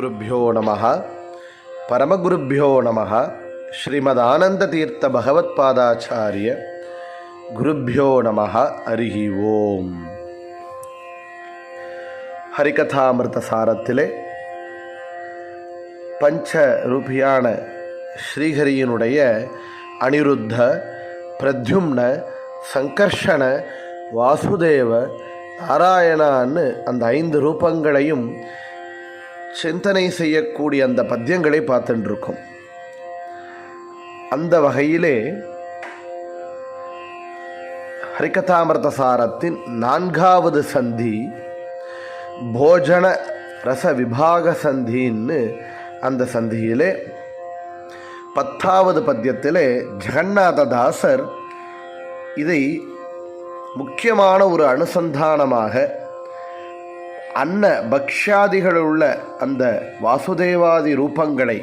குருப்பியோ நம பரமகுருப்பியோ நம ஸ்ரீமத் ஆனந்த தீர்த்த பகவத் பாதாச்சாரிய குருப்பியோ நம அரிஹி ஓம் ஹரிகதாமிருத சாரத்திலே பஞ்ச ரூபியான ஸ்ரீஹரியினுடைய அனிருத்த பிரத்யும்ன சங்கர்ஷண வாசுதேவ நாராயணான்னு அந்த ஐந்து ரூபங்களையும் சிந்தனை செய்யக்கூடிய அந்த பத்தியங்களை பார்த்துட்டுருக்கோம் அந்த வகையிலே ஹரிகதாமிரத சாரத்தின் நான்காவது சந்தி போஜன ரச விபாக சந்தின்னு அந்த சந்தியிலே பத்தாவது பத்தியத்திலே ஜெகநாததாசர் இதை முக்கியமான ஒரு அனுசந்தானமாக அன்ன பக்ஷாதிகளுள்ள அந்த வாசுதேவாதி ரூபங்களை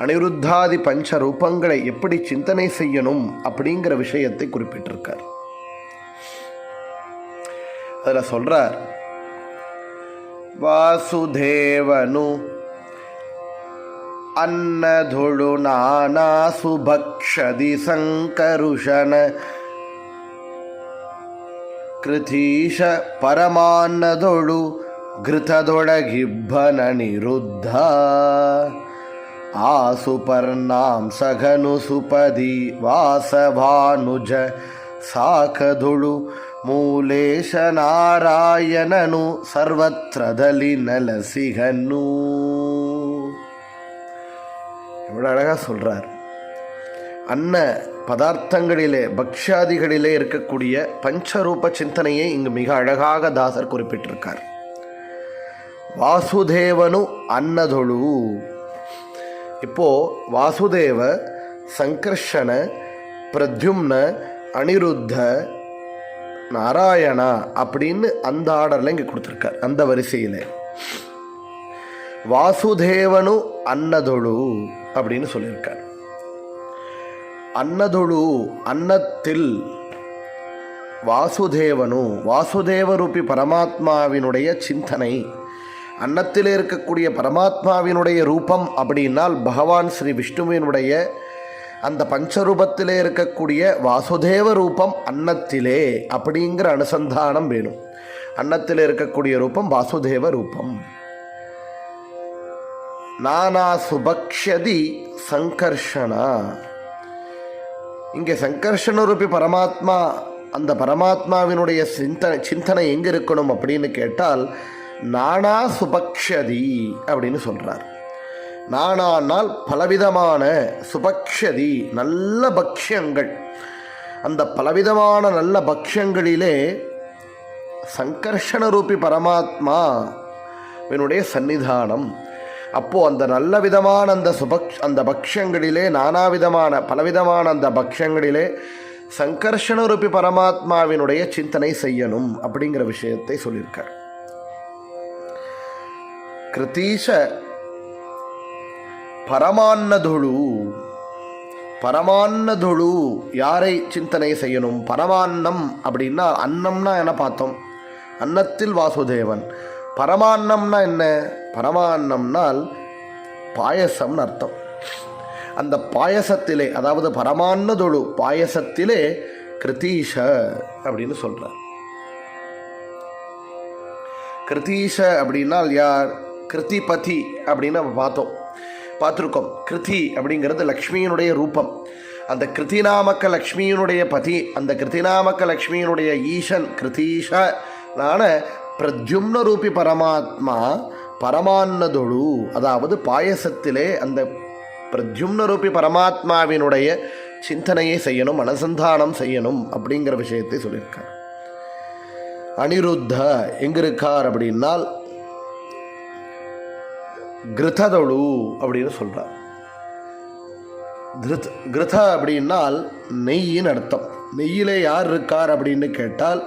அனிருத்தாதி பஞ்ச ரூபங்களை எப்படி சிந்தனை செய்யணும் அப்படிங்கிற விஷயத்தை குறிப்பிட்டிருக்கார் அதில் சொல்றார் வாசுதேவனு ಅನ್ನಧುಳು ನಾನಾ ಸುಭಕ್ಷದಿ ಸಂಕರುಷನ ಕೃತೀಶ ಪರಮಾನ್ನದೊಳು ಘೃತದೊಳಗಿಬ್ಬನ ನಿರುದ್ಧ ಆಸುಪರ್ನಾಂ ಸಘನು ಸುಪದಿ ವಾಸಭಾನುಜ ಸಾಕದುಳು ಮೂಲೇಶ ನಾರಾಯಣನು ಸರ್ವತ್ರದಲ್ಲಿ ನಲಸಿಗನು எவ்வளோ அழகாக சொல்கிறார் அன்ன பதார்த்தங்களிலே பக்ஷாதிகளிலே இருக்கக்கூடிய பஞ்சரூப சிந்தனையை இங்கு மிக அழகாக தாசர் குறிப்பிட்டிருக்கார். வாசுதேவனு அன்னதொழு. இப்போ வாசுதேவ சங்கர்ஷன பிரத்யும்ன அனிருத்த நாராயணா அப்படின்னு அந்த ஆர்டரில் இங்கே கொடுத்துருக்கார் அந்த வரிசையில். வாசுதேவனு அன்னதொழு அப்படின்னு சொல்லியிருக்கார். அன்னதொழு அன்னத்தில் வாசுதேவனு வாசுதேவரூபி பரமாத்மாவினுடைய சிந்தனை அன்னத்தில் இருக்கக்கூடிய பரமாத்மாவினுடைய ரூபம் அப்படின்னால் பகவான் ஸ்ரீ விஷ்ணுவினுடைய அந்த பஞ்சரூபத்திலே இருக்கக்கூடிய வாசுதேவ ரூபம் அன்னத்திலே அப்படிங்கிற அனுசந்தானம் வேணும் அன்னத்தில் இருக்கக்கூடிய ரூபம் வாசுதேவ ரூபம் நானா சுபக்ஷதி சங்கர்ஷனா இங்கே சங்கர்ஷணரூபி பரமாத்மா அந்த பரமாத்மாவினுடைய சிந்தனை சிந்தனை எங்கே இருக்கணும் அப்படின்னு கேட்டால் நானா சுபக்ஷதி அப்படின்னு சொல்கிறார் நானானால் பலவிதமான சுபக்ஷதி நல்ல பக்ஷங்கள். அந்த பலவிதமான நல்ல பக்ஷங்களிலே சங்கர்ஷணரூபி பரமாத்மாவினுடைய சந்நிதானம். சன்னிதானம் அப்போது அந்த நல்ல விதமான அந்த சுபக்ஷ் அந்த பக்ஷங்களிலே நானாவிதமான பலவிதமான அந்த பக்ஷங்களிலே சங்கர்ஷணரூபி பரமாத்மாவினுடைய சிந்தனை செய்யணும் அப்படிங்கிற விஷயத்தை சொல்லியிருக்கார். கிருத்தீஷ பரமான்னதுழு பரமான்னதுழு யாரை சிந்தனை செய்யணும்? பரமான்னம் அப்படின்னா அன்னம்னா என்ன பார்த்தோம்? அன்னத்தில் வாசுதேவன். பரமான்னம்னா என்ன? பரமான்னம்னால் பாயசம்னு அர்த்தம். அந்த பாயசத்திலே அதாவது பரமான்னதொழு பாயசத்திலே கிருத்தீஷ அப்படின்னு சொல்கிறார் கிருத்தீஷ அப்படின்னால் யார்? கிருத்திபதி அப்படின்னு நம்ம பார்த்தோம். பார்த்துருக்கோம். கிருதி அப்படிங்கிறது லக்ஷ்மியினுடைய ரூபம். அந்த கிருத்திநாமக்க லக்ஷ்மியினுடைய பதி அந்த கிருத்திநாமக்க லக்ஷ்மியினுடைய ஈசன் கிருத்தீஷனான பிரத்யும்ன ரூபி பரமாத்மா பரமான்னதொழு. அதாவது பாயசத்திலே அந்த பிரத்யும்ன ரூபி பரமாத்மாவினுடைய சிந்தனையை செய்யணும் அனுசந்தானம் செய்யணும் அப்படிங்கிற விஷயத்தை சொல்லியிருக்கார். அனிருத்த எங்கிருக்கார் அப்படின்னால் கிருததொழு அப்படின்னு சொல்கிறார் கிருத் கிருத அப்படின்னால் நெய்யின் அர்த்தம். நெய்யிலே யார் இருக்கார் அப்படின்னு கேட்டால்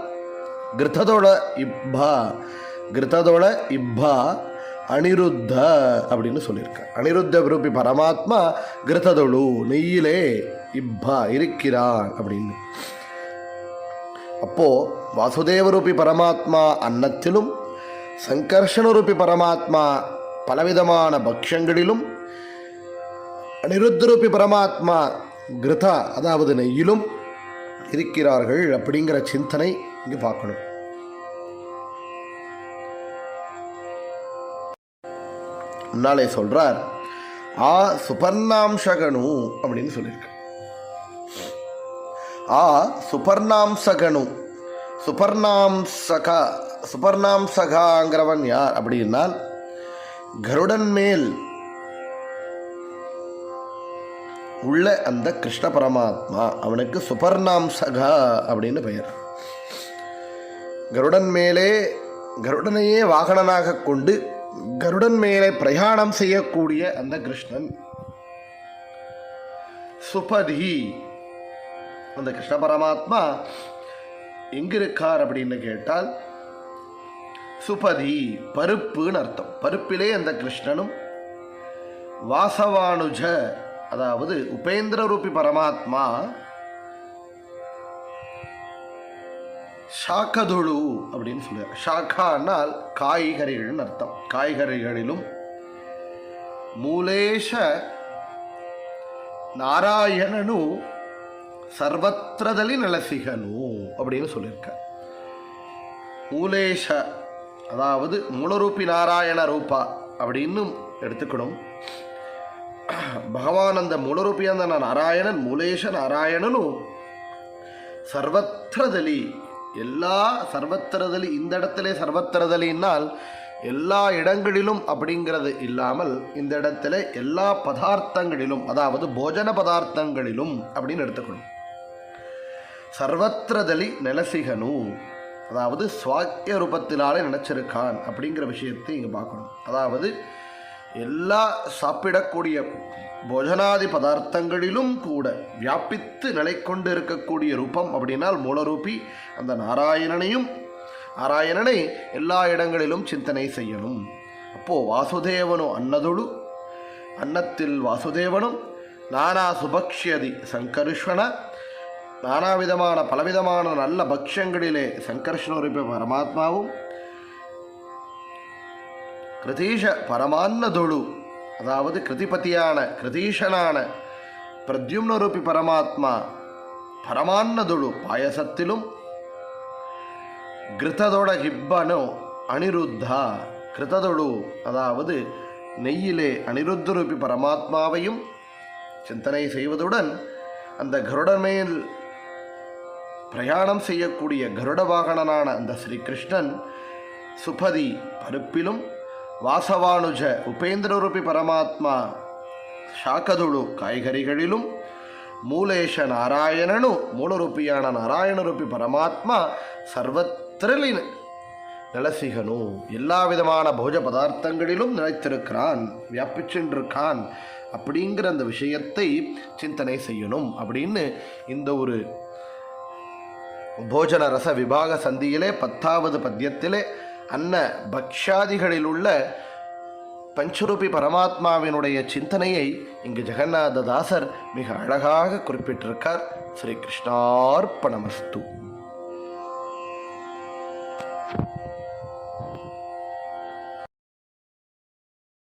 கிருத்ததோட இப்பா கிருத்ததோட இப்பா அனிருத்த அப்படின்னு சொல்லியிருக்கார் அனிருத்த விருப்பி பரமாத்மா கிருத்ததொழு நெய்யிலே இப்பா இருக்கிறான் அப்படின்னு. அப்போ வாசுதேவரூபி பரமாத்மா அன்னத்திலும் சங்கர்ஷணரூபி பரமாத்மா பலவிதமான பக்ஷங்களிலும் அனிருத்தரூபி பரமாத்மா கிருதா அதாவது நெய்யிலும் இருக்கிறார்கள் அப்படிங்கிற சிந்தனை இங்கே பார்க்கணும். முன்னாலே சொல்கிறார் ஆ சுபர்ணாம்சகனு அப்படின்னு சொல்லியிருக்கு. ஆ சுபர்ணாம்சகனு. சுபர்ணாம்சகா சுபர்ணாம்சகாங்கிறவன் யார் அப்படின்னால் கருடன் மேல் உள்ள அந்த கிருஷ்ண பரமாத்மா அவனுக்கு சுபர்ணாம்சகா அப்படின்னு பெயர். கருடன் மேலே கருடனையே வாகனனாக கொண்டு கருடன் மேலே பிரயாணம் செய்யக்கூடிய அந்த கிருஷ்ணன். சுபதி. அந்த கிருஷ்ண பரமாத்மா எங்கிருக்கார் அப்படின்னு கேட்டால் சுபதி பருப்புன்னு அர்த்தம். பருப்பிலே அந்த கிருஷ்ணனும் வாசவானுஜ அதாவது உபேந்திர ரூபி பரமாத்மா ஷாக்கதுழு அப்படின்னு சொல்லுவார் ஷாக்கானால் காய்கறிகள்னு அர்த்தம். காய்கறிகளிலும் மூலேஷ நாராயணனு சர்வத்திரதலி நலசிகனு அப்படின்னு சொல்லியிருக்கார் மூலேஷ அதாவது மூலரூபி நாராயண ரூபா அப்படின்னு எடுத்துக்கணும். பகவான் அந்த மூலரூபி அந்த நாராயணன் மூலேஷ நாராயணனும் சர்வத்திரதலி எல்லா சர்வத்திரதலி இந்த இடத்துல சர்வத்திரதலினால் எல்லா இடங்களிலும் அப்படிங்கிறது இல்லாமல் இந்த இடத்துல எல்லா பதார்த்தங்களிலும் அதாவது போஜன பதார்த்தங்களிலும் அப்படின்னு எடுத்துக்கணும். சர்வத்திரதலி நிலசிகனு அதாவது சுவாக்கிய ரூபத்தினாலே நினச்சிருக்கான் அப்படிங்கிற விஷயத்தை இங்கே பார்க்கணும். அதாவது எல்லா சாப்பிடக்கூடிய போஜனாதி பதார்த்தங்களிலும் கூட வியாபித்து நிலை கொண்டு இருக்கக்கூடிய ரூபம் அப்படின்னால் மூலரூபி. அந்த நாராயணனையும் நாராயணனை எல்லா இடங்களிலும் சிந்தனை செய்யணும். அப்போது வாசுதேவனும் அன்னதொடு அன்னத்தில் வாசுதேவனும் நானா சுபக்ஷியதி சங்கர்ஷண நானாவிதமான பலவிதமான நல்ல பக்ஷங்களிலே சங்கர்ஷ்ணரூப பரமாத்மாவும் கிருதீஷ பரமான்னதொழு. அதாவது கிருதிபதியான கிருதீஷனான பிரத்யும்னரூபி பரமாத்மா பரமான்னதொழு பாயசத்திலும் கிருத்ததோட ஹிப்பனோ அனிருத்தா. கிருத்ததொழு அதாவது நெய்யிலே அனிருத்தரூபி பரமாத்மாவையும் சிந்தனை செய்வதுடன் அந்த கருடமேல் பிரயாணம் செய்யக்கூடிய கருட வாகனனான அந்த ஸ்ரீகிருஷ்ணன் சுபதி பருப்பிலும் வாசவானுஜ உபேந்திரரூபி பரமாத்மா சாக்கதுழு காய்கறிகளிலும் மூலேஷ நாராயணனு மூலரூபியான நாராயண ரூபி பரமாத்மா ಸರ್ವತ್ರಲಿ ನೆಲೆಸಿಗನು எல்லா விதமான போஜ பதார்த்தங்களிலும் நிலைத்திருக்கிறான் வியாபிச்சென்றிருக்கான் அப்படிங்கிற அந்த விஷயத்தை சிந்தனை செய்யணும் அப்படின்னு இந்த ஒரு போஜன ரச விபாக சந்தியிலே பத்தாவது பத்தியத்திலே அன்ன பக்ஷாதிகளில் உள்ள பஞ்சரூபி பரமாத்மாவினுடைய சிந்தனையை இங்கு ஜெகநாத தாசர் மிக அழகாக குறிப்பிட்டிருக்கார். ஸ்ரீ கிருஷ்ணார்ப்பணமஸ்து